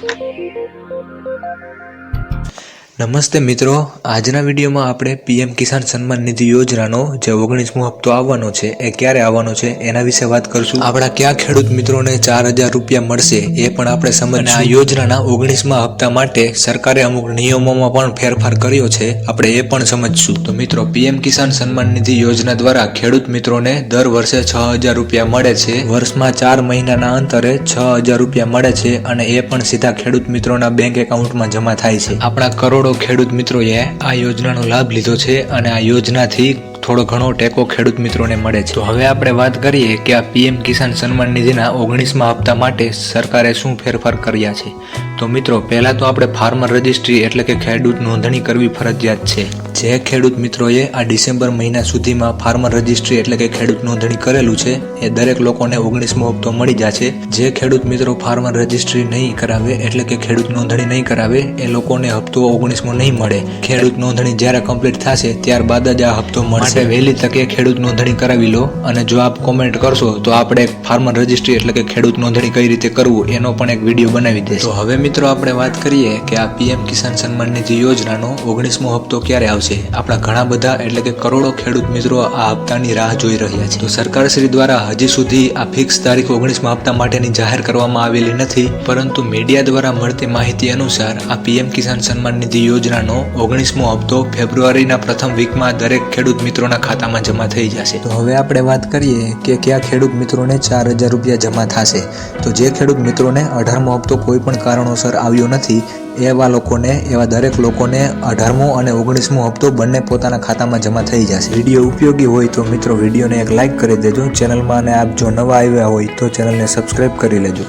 Thank you. નમસ્તે મિત્રો, આજના વિડીયોમાં આપણે પીએમ કિસાન સન્માન નિધિ યોજનાનો જે ઓગણીસમો હપ્તો આવવાનો છે, એ ક્યારે આવવાનો છે, એના વિશે વાત કરશું. આપણા કયા ખેડૂત મિત્રોને ચાર હજાર રૂપિયા મળશે, એ પણ આપણે સમજ આ યોજનાના ઓગણીસમા હપ્તા માટે સરકારે અમુક નિયમોમાં પણ ફેરફાર કર્યો છે, આપણે એ પણ સમજશું. તો મિત્રો, પીએમ કિસાન સન્માન નિધિ યોજના દ્વારા ખેડૂત મિત્રોને દર વર્ષે છ હજાર રૂપિયા મળે છે, વર્ષમાં ચાર મહિનાના અંતરે છ હજાર રૂપિયા મળે છે, અને એ પણ સીધા ખેડૂત મિત્રોના બેંક એકાઉન્ટમાં જમા થાય છે. આપણા કરોડો ખેડૂત મિત્રોએ આ યોજનાનો લાભ લીધો છે અને આ યોજનાથી થોડો ઘણો ટેકો ખેડૂત મિત્રોને મળે છે. તો હવે આપણે વાત કરીએ કે આ પીએમ કિસાન સન્માન નિધિના ઓગણીસમા હપ્તા માટે સરકારે શું ફેરફાર કર્યા છે. તો મિત્રો, પહેલાં તો આપણે ફાર્મર રજિસ્ટ્રી એટલે કે ખેડૂત નોંધણી કરવી ફરજિયાત છે. જે ખેડૂત મિત્રોએ આ ડિસેમ્બર મહિના સુધીમાં ફાર્મર રજિસ્ટ્રી એટલે કે ખેડૂત નોંધણી કરેલું છે, એ દરેક લોકોને ઓગણીસમો હપ્તો મળી જશે. જે ખેડૂત મિત્રો ફાર્મર રજિસ્ટ્રી નહીં કરાવે એટલે કે ખેડૂત નોંધણી નહીં કરાવે, એ લોકોને હપ્તો ઓગણીસમો નહીં મળે. ખેડૂત નોંધણી જ્યારે કમ્પ્લીટ થશે, ત્યારબાદ જ આ હપ્તો મળશે. વહેલી તકે ખેડૂત નોંધણી કરાવી લો અને જો આપ કોમેન્ટ કરશો તો આપણે ફાર્મર રજિસ્ટ્રી એટલે કે ખેડૂત નોંધણી કઈ રીતે કરવું એનો પણ એક વીડિયો બનાવી દે તો હવે મિત્રો આપણે વાત કરીએ કે આ પીએમ કિસાન સન્માન નિધિ યોજનાનો ઓગણીસમો હપ્તો ક્યારે આવશે? આપણા ઘણા બધા એટલે કે કરોડો ખેડૂત મિત્રો આ હપ્તાની રાહ જોઈ રહ્યા છે. તો સરકારશ્રી દ્વારા હજી સુધી આ ફિક્સ તારીખ ઓગણીસમા હપ્તા માટેની જાહેર કરવામાં આવેલી નથી, પરંતુ મીડિયા દ્વારા મળતી માહિતી અનુસાર આ પીએમ કિસાન સન્માન નિધિ યોજનાનો ઓગણીસમો હપ્તો ફેબ્રુઆરીના પ્રથમ વીકમાં દરેક ખેડૂત મિત્રોના ખાતામાં જમા થઈ જશે. તો હવે આપણે વાત કરીએ કે કયા ખેડૂત મિત્રોને ચાર હજાર રૂપિયા જમા થશે. તો જે ખેડૂત મિત્રોને અઢારમો હપ્તો કોઈ પણ કારણોસર આવ્યો નથી એવા લોકોને એવા દરેક લોકોને અઢારમો અને ઓગણીસમો હપ્તો બંને પોતાના ખાતામાં જમા થઈ જશે. વીડિયો ઉપયોગી હોય તો મિત્રો વિડીયોને એક લાઇક કરી દેજો. ચેનલમાં અને આપ જો નવા આવ્યા હોય તો ચેનલને સબસ્ક્રાઈબ કરી લેજો.